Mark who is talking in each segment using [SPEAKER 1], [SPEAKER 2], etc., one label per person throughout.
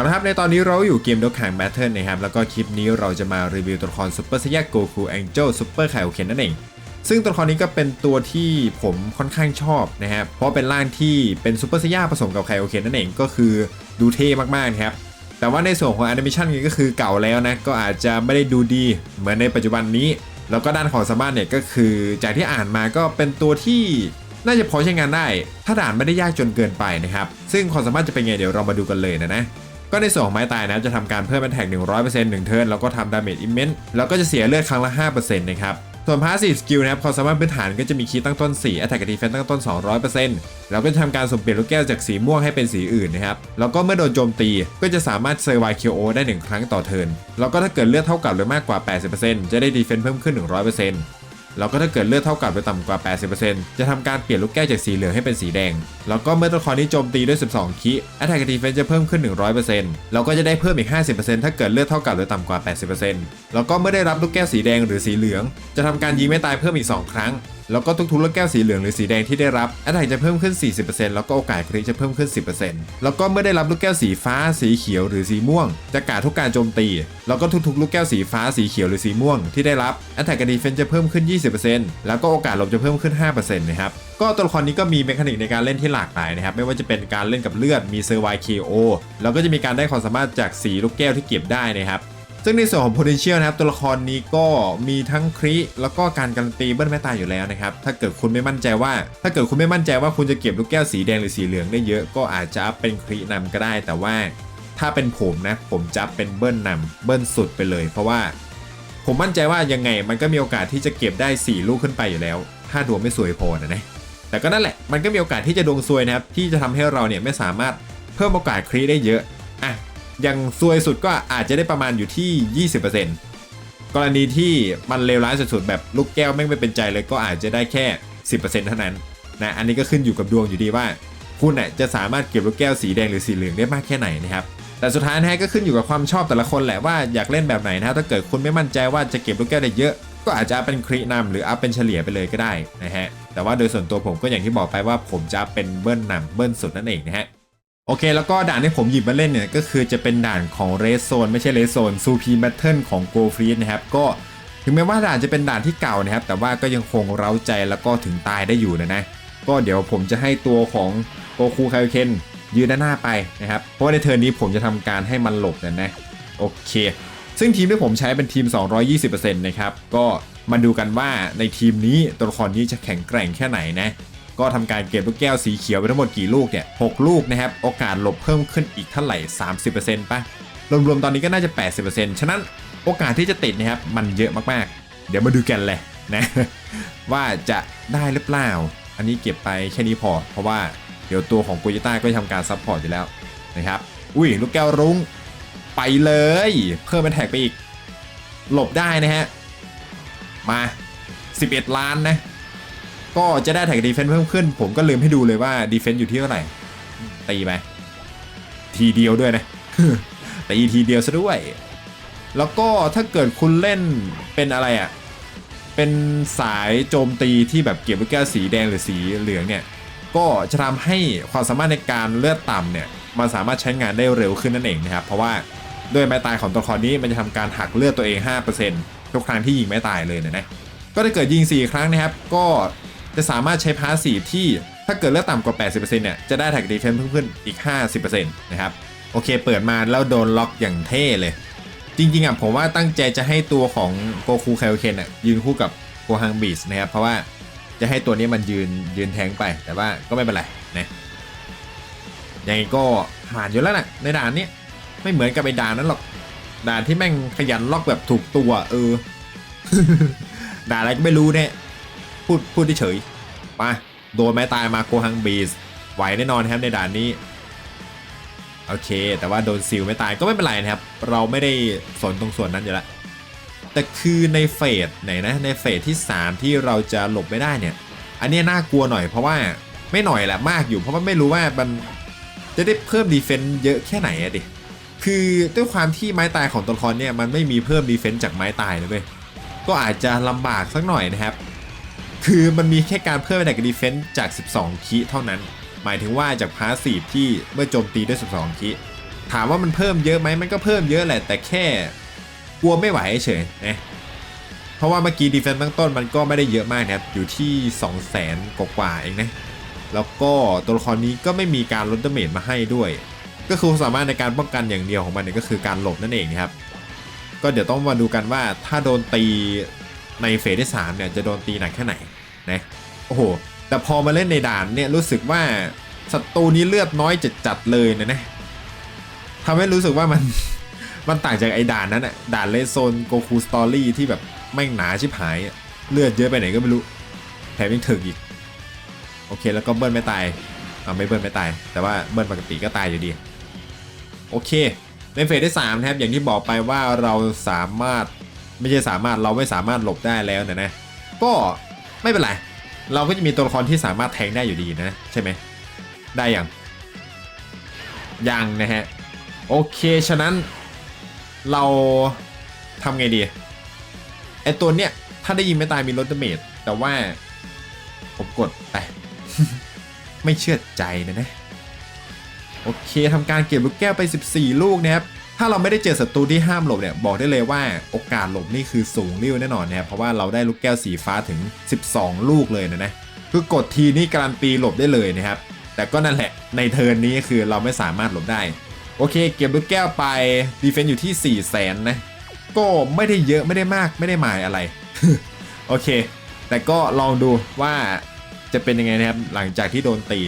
[SPEAKER 1] เอาละครับในตอนนี้เราอยู่เกมดกแข่งแบทเทิลนะครับแล้วก็คลิปนี้เราจะมารีวิวตัวละครซุปเปอร์ซยาโกคูแองเจิลซุปเปอร์ไคโอเคนนั่นเอง ซึ่งตัวละครนี้ก็เป็นตัวที่ผมค่อนข้างชอบนะครับเพราะเป็นร่างที่เป็นซุปเปอร์ซยาผสมกับไคโอเคนนั่นเองก็คือดูเท่มากๆครับแต่ว่าในส่วนของแอนิเมชันนี้ก็คือเก่าแล้วนะก็อาจจะไม่ได้ดูดีเหมือนในปัจจุบันนี้ แล้วก็ด้านของสามารถเนี่ยก็คือจากที่อ่านมาก็เป็นตัวที่น่าจะพอใช้งานได้ ถ้าด่านไม่ได้ยากจนเกินไปนะครับซึ่งความสามารถจะเป็นไงเดี๋ยวเรามาดูกันเลยนะนะ ก็ในส่วนของไม้ตายนะจะทำการเพิ่มเป็นแท็ก100%หนึ่งเทิร์นแล้วก็ทำดาเมจอิมเมนต์แล้วก็จะเสียเลือดครั้งละ 5%นะครับส่วนพาสซีฟสกิลนะครับความสามารถพื้นฐานก็จะมีคีย์ตั้งต้น4 Attack กับ Defense ตั้งต้น 200%แล้วก็จะทำการสุ่มเปลี่ยนลูกแก้วจากสีม่วงให้เป็นสีอื่นนะครับ แล้วก็เมื่อโดนโจมตีก็จะสามารถเซอร์ไวคิโอได้ 1 ครั้งต่อเทิร์น แล้วก็ถ้าเกิดเลือดเท่ากับหรือมากกว่า 80%จะได้ Defense เพิ่มขึ้น 100% แล้วก็ถ้าเกิดเลือดเท่ากันหรือต่ำกว่า 80%จะทำการเปลี่ยนลูกแก้วจากสีเหลืองให้เป็นสีแดง แล้วก็เมื่อตัวละครนี้โจมตีด้วย 12 คิแอตแทกกับ Defense จะเพิ่มขึ้น 100%แล้วก็จะได้เพิ่มอีก 50%ถ้าเกิดเลือดเท่ากันหรือต่ำกว่า 80%แล้วก็เมื่อได้รับลูกแก้วสีแดงหรือสีเหลือง จะทำการยิงไม่ตายเพิ่มอีก 2 ครั้ง แล้วก็ทุกๆลูกแก้วสีเหลืองหรือสีแดงที่ได้รับ Attack จะเพิ่มขึ้น 40%แล้วก็โอกาสคริจะเพิ่มขึ้น 10%แล้วก็เมื่อได้รับลูกแก้วสีฟ้า สีเขียวหรือสีม่วง จะกาดทุกการโจมตี แล้วก็ทุกๆลูกแก้วสีฟ้าสีเขียวหรือสีม่วงที่ได้รับ Attack กับ Defense จะเพิ่มขึ้น 20%แล้วก็โอกาสหลบจะเพิ่มขึ้น 5%นะครับก็ตัวละครนี้ก็มีเมคานิกในการเล่นที่หลากหลายนะครับไม่ว่าจะเป็นการเล่นกับเลือดมีเซอร์ไวเคโอแล้วก็จะมีการได้ความสามารถจากสีลูกแก้วที่เก็บได้นะครับ ซึ่งในส่วนของ potential นะครับตัวละครนี้ก็มีทั้งคริแล้วก็การการันตีเบิ้ลแม่ตายอยู่แล้วนะครับถ้าเกิดคุณไม่มั่นใจว่า ถ้าเกิดคุณไม่มั่นใจว่าคุณจะเก็บลูกแก้วสีแดงหรือสีเหลืองได้เยอะก็อาจจะอัพเป็นครินำก็ได้ แต่ว่าถ้าเป็นผมนะผมจะเป็นเบิ้ลนำเบิ้ลสุดไปเลย เพราะว่า ผมมั่นใจว่ายังไงมันก็มีโอกาสที่จะเก็บได้ 4 ลูกขึ้นไปอยู่แล้ว ถ้าดวงไม่สวยพอนะนะแต่ก็นั่นแหละมันก็มีโอกาสที่จะดวงซวยนะครับที่จะทำให้เราเนี่ยไม่สามารถเพิ่มโอกาสครีได้เยอะอะ อย่างซวยสุดก็อาจจะได้ประมาณอยู่ที่ 20%กรณีที่มันเลวร้ายสุดๆแบบลูกแก้วแม่ไม่เป็นใจเลยก็อาจจะได้แค่ 10%เท่านั้นนะอันนี้ก็ขึ้นอยู่กับดวงอยู่ดีว่า คุณน่ะจะสามารถเก็บลูกแก้วสีแดงหรือสีเหลืองได้มากแค่ไหนนะครับแต่สุดท้ายนะก็ขึ้นอยู่กับความชอบแต่ละคนแหละว่าอยากเล่นแบบไหนนะถ้าเกิดคุณไม่มั่นใจว่าจะเก็บลูกแก้วได้เยอะก็อาจจะอัพเป็นครีนำหรืออัพเป็นเฉลี่ยไปเลยก็ได้นะฮะแต่ว่าโดยส่วนตัวผมก็อย่างที่บอกไปว่าผมจะเป็นเบิ้ลนำเบิ้ลสุดนั่นเองนะฮะ โอเค แล้วก็ด่านที่ผมหยิบมาเล่นเนี่ย ก็คือจะเป็นด่านของเรสโซนไม่ใช่เรสโซนซูพีแบทเทิลของโกฟรีนะครับ ก็ถึงแม้ว่าด่านจะเป็นด่านที่เก่านะครับ แต่ว่าก็ยังคงเร้าใจแล้วก็ถึงตายได้อยู่นะนะ ก็เดี๋ยวผมจะให้ตัวของโกคูไคเคนยืนด้านหน้าไปนะครับ เพราะในเทิร์นนี้ผมจะทำการให้มันหลบนะนะโอเค ซึ่งทีมที่ผมใช้เป็นทีม 220%นะครับ ก็มาดูกันว่าในทีมนี้ตัวละครนี้จะแข็งแกร่งแค่ไหนนะ ก็ทำการเก็บลูกแก้วสีเขียวไปทั้งหมดกี่ลูกเนี่ย6ลูกนะครับ โอกาสหลบเพิ่มขึ้นอีกเท่าไหร่ 30%ป่ะ รวมๆ ตอนนี้ก็น่าจะ 80%ฉะนั้นโอกาสที่จะติดนะครับ มันเยอะมากๆ เดี๋ยวมาดูกันเลยนะ ว่าจะได้หรือเปล่า อันนี้เก็บไปแค่นี้พอ เพราะว่าเดี๋ยวตัวของโกจิต้าก็จะทำการซัพพอร์ตอยู่แล้วนะครับ อุ้ยลูกแก้วรุ้งไปเลย เพิ่มเป็นแท็กไปอีก หลบได้นะฮะ มา 11 ล้านนะ ก็จะได้แท็กดีเฟนซ์เพิ่มขึ้น ผมก็ลืมให้ดูเลยว่าดีเฟนซ์อยู่ที่เท่าไหร่ ตีไปทีเดียวด้วยนะตีทีเดียวซะด้วย แล้วก็ถ้าเกิดคุณเล่นเป็นอะไรอะ่ะ เป็นสายโจมตีที่แบบเก็บลูกแก้วสีแดงหรือสีเหลืองเนี่ย ก็จะทำให้ความสามารถในการเลือดต่ำเนี่ย มันสามารถใช้งานได้เร็วขึ้นนั่นเองนะครับ เพราะว่าด้วยไม้ตายของตัวละครนี้มันจะทำการหักเลือดตัวเอง 5%ทุกครั้งที่ยิงไม้ตายเลยนะนะก็ถ้าเกิดยิง 4 ครั้งนะครับ ก็ จะสามารถใช้พาสซีฟที่ถ้าเกิดเลือดต่ำกว่า 80%เนี่ย จะได้แท็กดีเฟนซ์เพิ่มขึ้นอีก 50%นะครับ โอเค เปิดมาแล้วโดนล็อกอย่างเท่เลย จริงๆอะผมว่าตั้งใจจะให้ตัวของโกคูไคโอเคนอะยืนคู่กับโกฮังบีสนะครับ เพราะว่าจะให้ตัวนี้มันยืนยืนแทงไป แต่ว่าก็ไม่เป็นไรนะยังไงก็ผ่านอยู่แล้วนะในด่านนี้ไม่เหมือนกับไอ้ด่านนั้นหรอกด่านที่แม่งขยันล็อกแบบถูกตัว เออด่าอะไรก็ไม่รู้เนี่ย พูดพูดเฉยมาโดนไม้ตายมาโกฮังบีสไหวแน่นอนครับในด่านนี้ โอเค แต่ว่าโดนซิลไม่ตายก็ไม่เป็นไรนะครับ เราไม่ได้สนตรงส่วนนั้นอยู่แล้วแต่คือในเฟสไหนนะในเฟสที่ 3 ที่เราจะหลบไม่ได้เนี่ย อันนี้น่ากลัวหน่อยเพราะว่าไม่หน่อยแหละมากอยู่เพราะว่าไม่รู้ว่ามันจะได้เพิ่มดีเฟนต์เยอะแค่ไหนอะดิคือด้วยความที่ไม้ตายของตัวละครเนี่ยมันไม่มีเพิ่มดีเฟนต์จากไม้ตายเลยเว้ยก็อาจจะลำบากสักหน่อยนะครับ คือมันมีแค่การเพิ่มแท็กดีเฟนต์จาก 12คีเท่านั้น หมายถึงว่าจากพาสซีฟที่เมื่อโจมตีด้วย 12คีถามว่ามันเพิ่มเยอะไหมมันก็เพิ่มเยอะแหละ แต่แค่กลัวไม่ไหวเฉยนะเพราะว่าเมื่อกี้ดีเฟนซ์ตั้งต้นมันก็ไม่ได้เยอะมากนะครับ อยู่ที่ 2 0 0แสนกว่าเองนะ แล้วก็ตัวละครนี้ก็ไม่มีการลดดาเมจมาให้ด้วย ก็คือความสามารถในการป้องกันอย่างเดียวของมันเนี่ยก็คือการหลบนั่นเองนะครับ ก็เดี๋ยวต้องมาดูกันว่าถ้าโดนตี ในเฟสที่3เนี่ยจะโดนตีหนักแค่ไหนนะโอ้โห แต่พอมาเล่นในด่านเนี่ยรู้สึกว่าศัตรูนี้เลือดน้อยจัดๆเลยนะนะทำให้รู้สึกว่ามัน มันต่างจากไอ้ด่านนั้นอะด่านเลโซนโกคูสตอรี่ที่แบบแม่งหนาชิบหาย เลือดเยอะไปไหนก็ไม่รู้แถมยังถึกอีก โอเคแล้วก็เบิ้ลไม่ตายอ่าไม่เบิ้ลไม่ตาย แต่ว่าเบิ้ลปกติก็ตายอยู่ดีโอเคในเฟสที่3นะครับอย่างที่บอกไปว่าเราสามารถ ไม่ใช่สามารถเราไม่สามารถหลบได้แล้วนะนะก็ไม่เป็นไรเราก็จะมีตัวละครที่สามารถแทงได้อยู่ดีนะใช่ไหมได้ยังยังนะฮะโอเค ฉะนั้นเราทำไงดีไอตัวเนี้ยถ้าได้ยิงไม่ตายมีลดดาเมจแต่ว่าผมกดไปไม่เชื่อใจนะนะ โอเคทำการเก็บลูกแก้วไป 14 ลูกนะครับ ถ้าเราไม่ได้เจอศัตรูที่ห้ามหลบเนี่ยบอกได้เลยว่าโอกาสหลบนี่คือสูงริ้วแน่นอนนะครับเพราะว่าเราได้ลูกแก้วสีฟ้าถึง 12 ลูกเลยนะนะคือกดทีนี่การันตีหลบได้เลยนะครับแต่ก็นั่นแหละในเทิร์นนี้คือเราไม่สามารถหลบได้ โอเค เก็บลูกแก้วไปดีเฟนต์อยู่ที่ 4 0 0แสนนะก็ไม่ได้เยอะไม่ได้มากไม่ได้หมายอะไร โอเค แต่ก็ลองดูว่าจะเป็นยังไงนะครับหลังจากที่โดนตี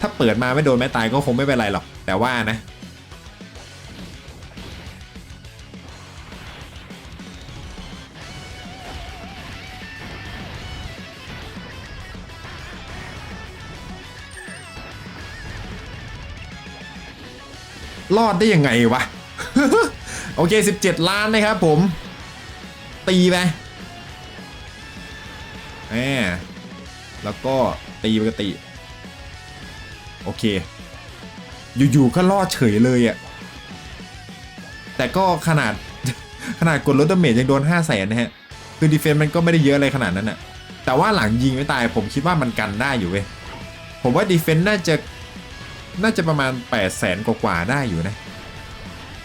[SPEAKER 1] ถ้าเปิดมาไม่โดนไม่ตายก็คงไม่เป็นไรหรอก แต่ว่านะ รอดได้ยังไงวะ โอเค 17 ล้านนะครับผม ตีไปแหมแล้วก็ตีปกติ โอเค อยู่ๆก็รอดเฉยเลยอะ่ะ แต่ก็ขนาดขนาดกดลดดาเมจยังโดน 5 0 0แสนนะฮะ คือดีเฟนต์มันก็ไม่ได้เยอะอะไรขนาดนั้นอะ่ะ แต่ว่าหลังยิงไม่ตายผมคิดว่ามันกันได้อยู่เว้ย ผมว่าดีเฟนต์น่าจะ น่าจะประมาณ8 0 0แสนกว่าได้อยู่นะ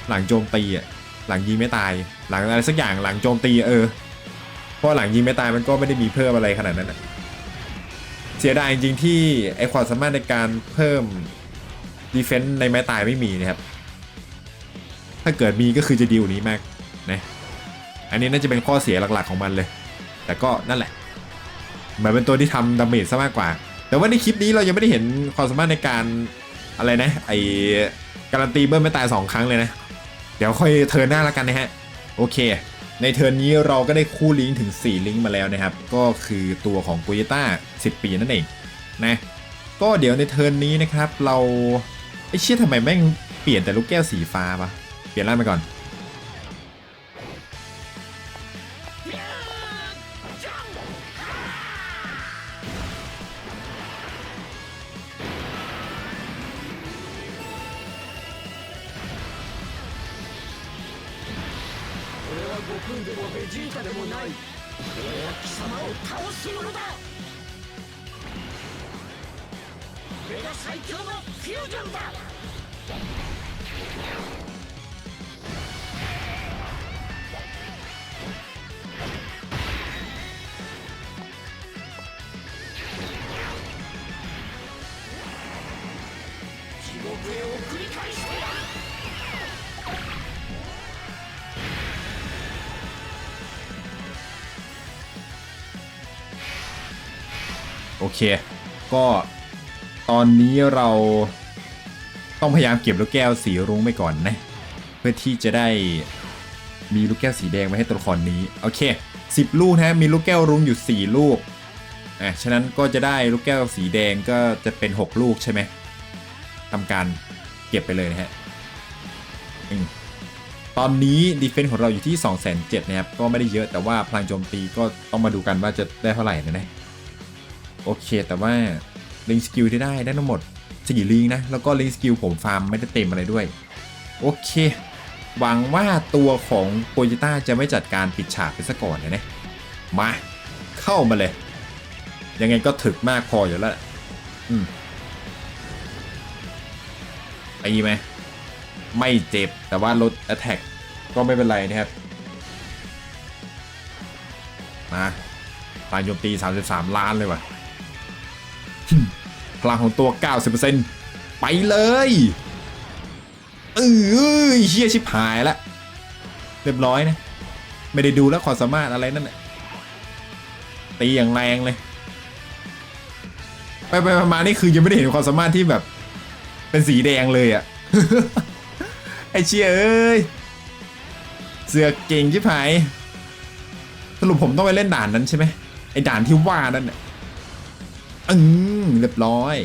[SPEAKER 1] หลังโจมตีอะหลังยิงไม่ตาย หลังอะไรสักอย่างหลังโจมตีเออเพราะหลังยิงไม่ตายมันก็ไม่ได้มีเพิ่มอะไรขนาดนั้นอะเสียดายจริงที่ไอความสามารถในการเพิ่มดีเฟนต์ในไม้ตายไม่มีนะครับ ถ้าเกิดมีก็คือจะดีลนี้มากนะอันนี้น่าจะเป็นข้อเสียหลักๆของมันเลย แต่ก็นั่นแหละเหมือนเป็นตัวที่ทำดาเมจซะมากกว่า แต่ว่าในคลิปนี้เรายังไม่ได้เห็นความสามารถในการ อะไรนะ ไอการันตีเบิ้ลไม่ตาย 2 ครั้งเลยนะ เดี๋ยวค่อยเทิร์นหน้าแล้วกันนะฮะ โอเค ในเทิร์นนี้เราก็ได้คู่ลิงก์ถึง 4 ลิงก์มาแล้วนะครับ ก็คือตัวของกุยต้า 10 ปีนั่นเองนะ ก็เดี๋ยวในเทิร์นนี้นะครับ เราไอเชี่ยทำไมแม่งเปลี่ยนแต่ลูกแก้วสีฟ้าปะเปลี่ยนร่างไปก่อน
[SPEAKER 2] 悟空でもベジータでもない。俺は貴様を倒すものだ。俺が最強のフュージョンだ。
[SPEAKER 1] โอเค ก็ตอนนี้เราต้องพยายามเก็บลูกแก้วสีรุ้งไปก่อนนะ เพื่อที่จะได้มีลูกแก้วสีแดงไว้ให้ตัวละครนี้ โอเค 10 ลูกนะมีลูกแก้วรุ้งอยู่ 4 ลูกอะฉะนั้นก็จะได้ลูกแก้วสีแดงก็จะเป็น 6 ลูกใช่ไหมทำการเก็บไปเลยนะฮะอืมตอนนี้ดีเฟนส์ของเราอยู่ที่ 2 7 0 0 0นะครับ ก็ไม่ได้เยอะแต่ว่าพลังโจมตีก็ต้องมาดูกันว่าจะได้เท่าไหร่นะนะ โอเค แต่ว่าลิงสกิลที่ได้ได้ทั้งหมดสี่ลิงนะ แล้วก็ลิงสกิลผมฟาร์มไม่ได้เต็มอะไรด้วย โอเค หวังว่าตัวของโปรจิต้าจะไม่จัดการปิดฉากไปซะก่อนนะเนี่ยมา เข้ามาเลย ยังไงก็ถึกมากพออยู่แล้วอืมตีไหมไม่เจ็บแต่ว่าลด attack ก็ไม่เป็นไรนะครับ มาพลังโจมตี 33 ล้านเลยว่ะ พลังของตัว 90%ไปเลยเออเฮียชิบหายละเรียบร้อยนะ ไม่ได้ดูแล้วความสามารถอะไรนั่นแหละตีอย่างแรงเลย ไปไปมานี่คือยังไม่ได้เห็นความสามารถที่แบบ เป็นสีแดงเลยอะ่ะไอเชียเอ้ยเสือกเก่งชิบหายสรุปผมต้องไปเล่นด่านนั้นใช่ไหมไอด่านที่ว่านั่นน่ะ อืมเรียบร้อย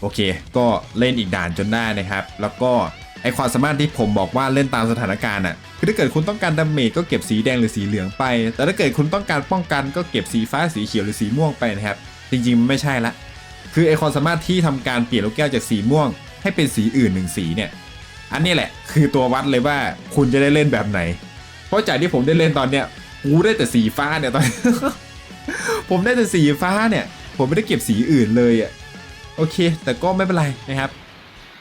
[SPEAKER 1] โอเค ก็เล่นอีกด่านจนได้นะครับ แล้วก็ไอความสามารถที่ผมบอกว่าเล่นตามสถานการณ์อะคือถ้าเกิดคุณต้องการดาเมจก็เก็บสีแดงหรือสีเหลืองไป แต่ถ้าเกิดคุณต้องการป้องกันก็เก็บสีฟ้าสีเขียวหรือสีม่วงไปนะครับ จริงๆมันไม่ใช่ละ คือไอความสามารถที่ทำการเปลี่ยนลูกแก้วจากสีม่วง ให้เป็นสีอื่นหนึ่งสีเนี่ย อันนี้แหละ คือตัววัดเลยว่าคุณจะได้เล่นแบบไหน เพราะจากที่ผมได้เล่นตอนเนี้ยกูได้แต่สีฟ้าเนี่ยตอน ผมได้แต่สีฟ้าเนี่ย ผมไม่ได้เก็บสีอื่นเลยอะโอเค แต่ก็ไม่เป็นไรนะครับ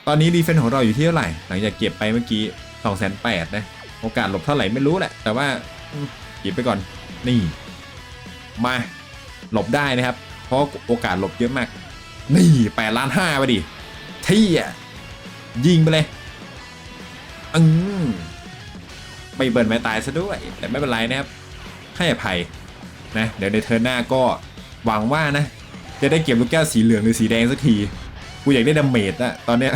[SPEAKER 1] ตอนนี้ดีเฟนของเราอยู่ที่เท่าไหร่ หลังจากเก็บไปเมื่อกี้2องแสนแปดนะ โอกาสหลบเท่าไหร่ไม่รู้แหละ แต่ว่าเก็บไปก่อน นี่ มาหลบได้นะครับ เพราะโอกาสหลบเยอะมาก นี่แปดล้านห้าไปดิ ที่ยยิงไปเลย อืมไม่เบิร์นไม่ตายซะด้วย แต่ไม่เป็นไรนะครับ ให้อภัยนะ เดี๋ยวในเทอร์นหน้าก็หวังว่านะ จะได้เก็บลูกแก้วสีเหลืองหรือสีแดงสักที กูอยากได้ดาเมจอะตอนเนี้ย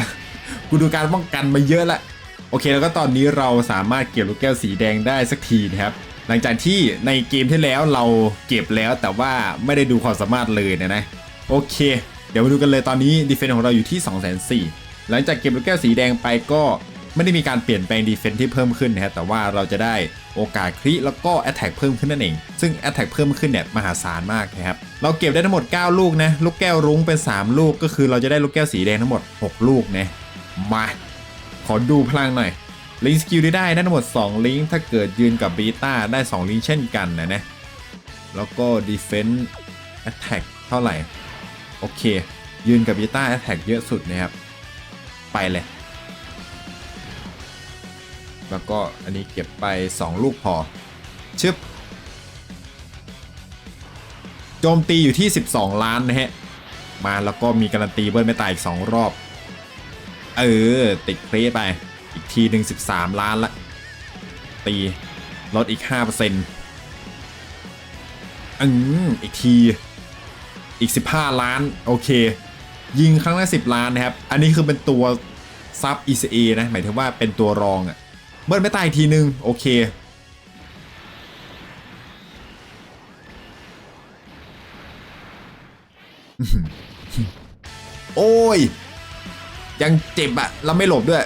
[SPEAKER 1] กูดูการป้องกันมาเยอะละ โอเคแล้วก็ตอนนี้เราสามารถเก็บลูกแก้วสีแดงได้สักทีนะครับ หลังจากที่ในเกมที่แล้วเราเก็บแล้วแต่ว่าไม่ได้ดูความสามารถเลยนะนะ โอเค เดี๋ยวมาดูกันเลยตอนนี้ดีเฟนของเราอยู่ที่2 4 0 0 0หลังจากเก็บลูกแก้วสีแดงไปก็ไม่ได้มีการเปลี่ยนแปลงดีเฟนที่เพิ่มขึ้นนะครับแต่ว่าเราจะได้โอกาสคริแล้วก็ Attack เพิ่มขึ้นนั่นเอง ซึ่ง Attack เพิ่มขึ้นเนี่ยมหาศาลมากนะครับ เราเก็บได้ทั้งหมด 9 ลูกนะลูกแก้วรุ้งเป็น 3 ลูกก็คือเราจะได้ลูกแก้วสีแดงทั้งหมด 6 ลูกนะมาขอดูพลังหน่อยลิงสกิลที่ได้ได้ทั้งหมด 2 ลิงถ้าเกิดยืนกับบีต้าได้ 2 ลิงเช่นกันนะนะแล้วก็ Defense Attack เท่าไหร่ โอเค ยืนกับบีต้า Attack เยอะสุดนะครับ ไปเลย แล้วก็อันนี้เก็บไป 2 ลูกพอชึบ โจมตีอยู่ที่ 12 ล้านนะฮะ มาแล้วก็มีการันตีเบิ้ลไม่ตายอีก 2 รอบ เออ ติดเครสไป อีกทีหนึ่ง13 ล้านละ ตีลดอีก 5%อืมอีกทีอีก 15 ล้าน โอเค ยิงครั้งละ10 ล้านนะครับ อันนี้คือเป็นตัวซับ ECA นะ หมายถึงว่าเป็นตัวรองอะ่ะ เบิ้ลไม่ตายอีกทีนึง โอเค โอ้ย ยังเจ็บอะแล้วไม่หลบด้วย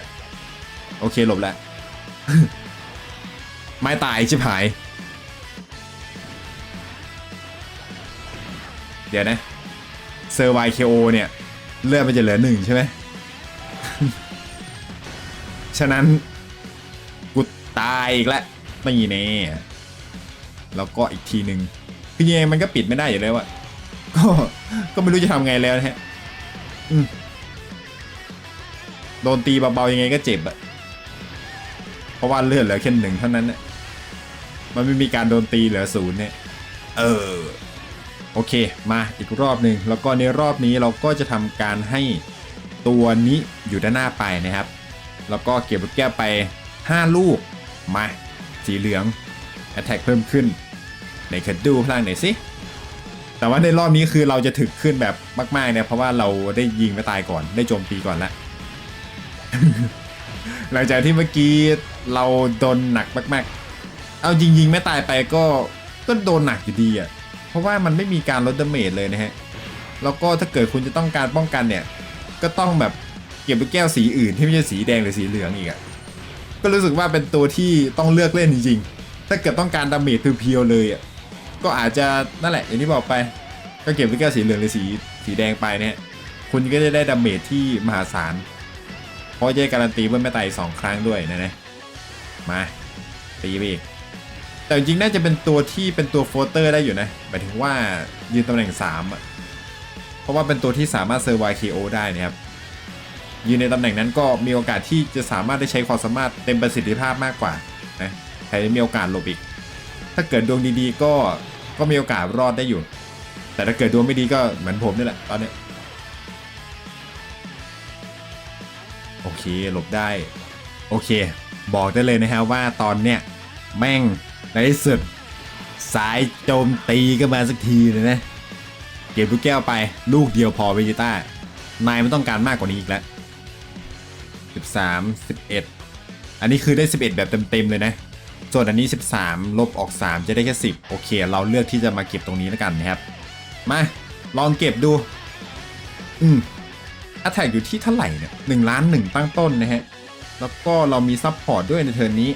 [SPEAKER 1] โอเคหลบแล้ว ไม่ตายชิบหาย เดี๋ยวนะเซอร์ไวเคโอเนี่ย เลือดมันจะเหลือหนึ่งใช่ไหม ฉะนั้น กูตายอีกแล้วไม่แน่แล้วก็อีกทีหนึ่งคือยังไงมันก็ปิดไม่ได้อยู่แล้วอะ ก็ก็ไม่รู้จะทำไงแล้วนะฮะโดนตีเบาๆยังไงก็เจ็บอะเพราะว่าเลือดเหลือแค่หนึ่งเท่านั้นน่ะมันไม่มีการโดนตีเหลือศูนย์เนี่ย เออ โอเค มาอีกรอบหนึ่งแล้วก็ในรอบนี้เราก็จะทำการให้ตัวนี้อยู่ด้านหน้าไปนะครับ แล้วก็เก็บลูกแก้วไป 5 ลูก มา สีเหลือง Attack เพิ่มขึ้นไหนขอดูพลังไหนสิ แต่ว่าในรอบนี้คือเราจะถึกขึ้นแบบมากๆเนี่ยเพราะว่าเราได้ยิงไม่ตายก่อนได้โจมตีก่อนละหลังจากที่เมื่อกี้เราโดนหนักมาก ๆ เอาจริงๆไม่ตายไปก็ก็โดนหนักอยู่ดีอะเพราะว่ามันไม่มีการลดดาเมจเลยนะฮะแล้วก็ถ้าเกิดคุณจะต้องการป้องกันเนี่ย ก็ต้องแบบเก็บลูกแก้วสีอื่นที่ไม่ใช่สีแดงหรือสีเหลืองอีกอะก็รู้สึกว่าเป็นตัวที่ต้องเลือกเล่นจริงๆถ้าเกิดต้องการดาเมจเพียวๆเลยอะ ก็อาจจะนั่นแหละอย่างที่บอกไป ก็เก็บลูกแก้วสีเหลืองหรือสีสีแดงไปเนี่ยคุณก็จะได้ดาเมจที่มหาศาล เพราะจะได้การันตีเบิ้ลไม่ตายสองครั้งด้วยนะนะมาตีไปอีก แต่จริงน่าจะเป็นตัวที่เป็นตัวโฟเตอร์ได้อยู่นะหมายถึงว่ายืนตำแหน่ง3อะเพราะว่าเป็นตัวที่สามารถเซอร์ไวเคโอได้นะครับยืนในตำแหน่งนั้นก็มีโอกาสที่จะสามารถได้ใช้ความสามารถเต็มประสิทธิภาพมากกว่านะใครมีโอกาสหลบอีก ถ้าเกิดดวงดีๆ ก็ก็มีโอกาสรอดได้อยู่ แต่ถ้าเกิดดวงไม่ดีก็เหมือนผมนี่แหละตอนนี้โอเคหลบได้ โอเค บอกได้เลยนะฮะว่าตอนเนี้ยแม่งในที่สุดสายโจมตีก็มาสักทีเลยนะ เก็บลูกแก้วไปลูกเดียวพอเวจิต้านายไม่ต้องการมากกว่านี้อีกแล้ว 13 11 อันนี้คือได้ 11 แบบเต็มๆเลยนะ ส่วนอันนี้ 13 ลบออก 3 จะได้แค่10 โอเค เราเลือกที่จะมาเก็บตรงนี้แล้วกันนะครับ มา ลองเก็บดู อืมอัตแทกอยู่ที่เท่าไหร่เนี่ย1ล้าน1ตั้งต้นนะฮะ แล้วก็เรามีซับพอร์ตด้วยในเทิร์นนี้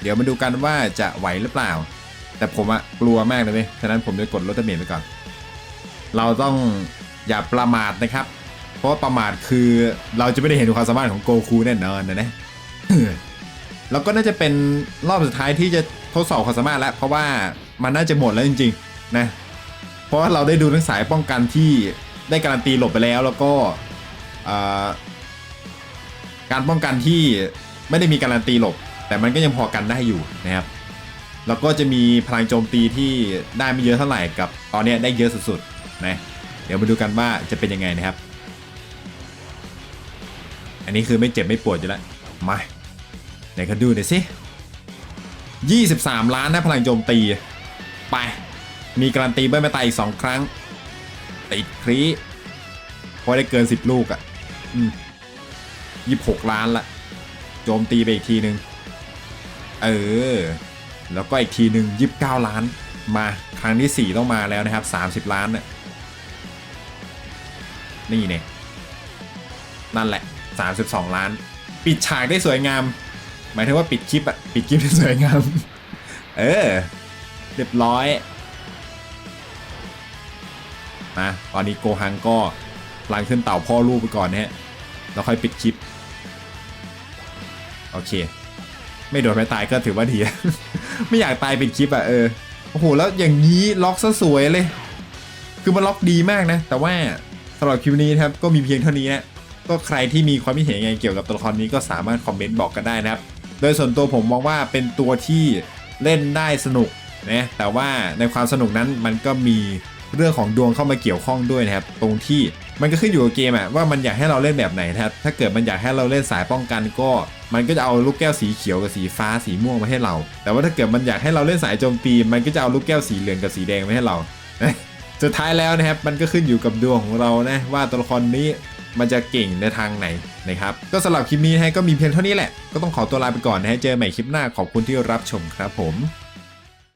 [SPEAKER 1] เดี๋ยวมาดูกันว่าจะไหวหรือเปล่า แต่ผมอะกลัวมากเลยเว้ยฉะนั้นผมจะกดลดเมจไปก่อน เราต้องอย่าประมาทนะครับ เพราะประมาทคือเราจะไม่ได้เห็นความสามารถของโกคูแน่นอนนะนะ แล้วก็น่าจะเป็นรอบสุดท้ายที่จะทดสอบความสามารถแล้ว เพราะว่ามันน่าจะหมดแล้วจริงๆนะเพราะว่าเราได้ดูทั้งสายป้องกันที่ได้การันตีหลบไปแล้วแล้วก็การป้องกันที่ไม่ได้มีการันตีหลบ แต่มันก็ยังพอกันได้อยู่นะครับแล้วก็จะมีพลังโจมตีที่ได้ไม่เยอะเท่าไหร่กับตอนนี้ได้เยอะสุดๆนะเดี๋ยวมาดูกันว่าจะเป็นยังไงนะครับ อันนี้คือไม่เจ็บไม่ปวดอยู่แล้วมา ไหนกันดูหน่อยสิ23 ล้านนะพลังโจมตี ไป มีการันตีเบิ้ลม่ตายอีก 2 ครั้ง ติดครีเพราะได้เกิน 10 ลูกอะ่ะอืม26ล้านละโจมตีไปอีกทีหนึ่งเออ แล้วก็อีกทีหนึ่งยี่สิบเก้าล้าน มาครั้งที่สี่ต้องมาแล้วนะครับสามสิบล้านเนี่ยนี่เนี่ยนั่นแหละสามสิบสองล้าน ปิดฉากได้สวยงาม หมายถึงว่าปิดคลิปอะปิดคลิปได้สวยงาม เออ เรียบร้อยมาตอนนี้โกฮังก็ลังขึ้นเต่าพ่อลูกไปก่อนนะฮะแล้วค่อยปิดคลิป โอเค ไม่โดนไม่ตายก็ถือว่าดี ไม่อยากตายป็นคลิปอะเออ โอ้โห แล้วอย่างนี้ล็อกซะสวยเลย คือมันล็อกดีมากนะ แต่ว่าสำหรับคลิปนี้นะครับ ก็มีเพียงเท่านี้นะ ก็ใครที่มีความคิดเห็นยังไงเกี่ยวกับตัวละครนี้ก็สามารถคอมเมนต์บอกกันได้นะครับ โดยส่วนตัวผมมองว่าเป็นตัวที่เล่นได้สนุกนะแต่ว่าในความสนุกนั้นมันก็มีเรื่องของดวงเข้ามาเกี่ยวข้องด้วยนะครับตรงที่มันก็ขึ้นอยู่กับเกมอะว่ามันอยากให้เราเล่นแบบไหนนะครับถ้าเกิดมันอยากให้เราเล่นสายป้องกันก็ มันก็จะเอาลูกแก้วสีเขียวกับสีฟ้าสีม่วงมาให้เรา แต่ว่าถ้าเกิดมันอยากให้เราเล่นสายโจมตี มันก็จะเอาลูกแก้วสีเหลืองกับสีแดงมาให้เราสุดท้ายแล้วนะครับมันก็ขึ้นอยู่กับดวงของเรานะว่าตัวละครนี้ มันจะเก่งในทางไหนนะครับ ก็สำหรับคลิปนี้นะฮะก็มีเพียงเท่านี้แหละ ก็ต้องขอตัวลาไปก่อนนะฮะ เจอใหม่คลิปหน้าขอบคุณที่รับชมครับผม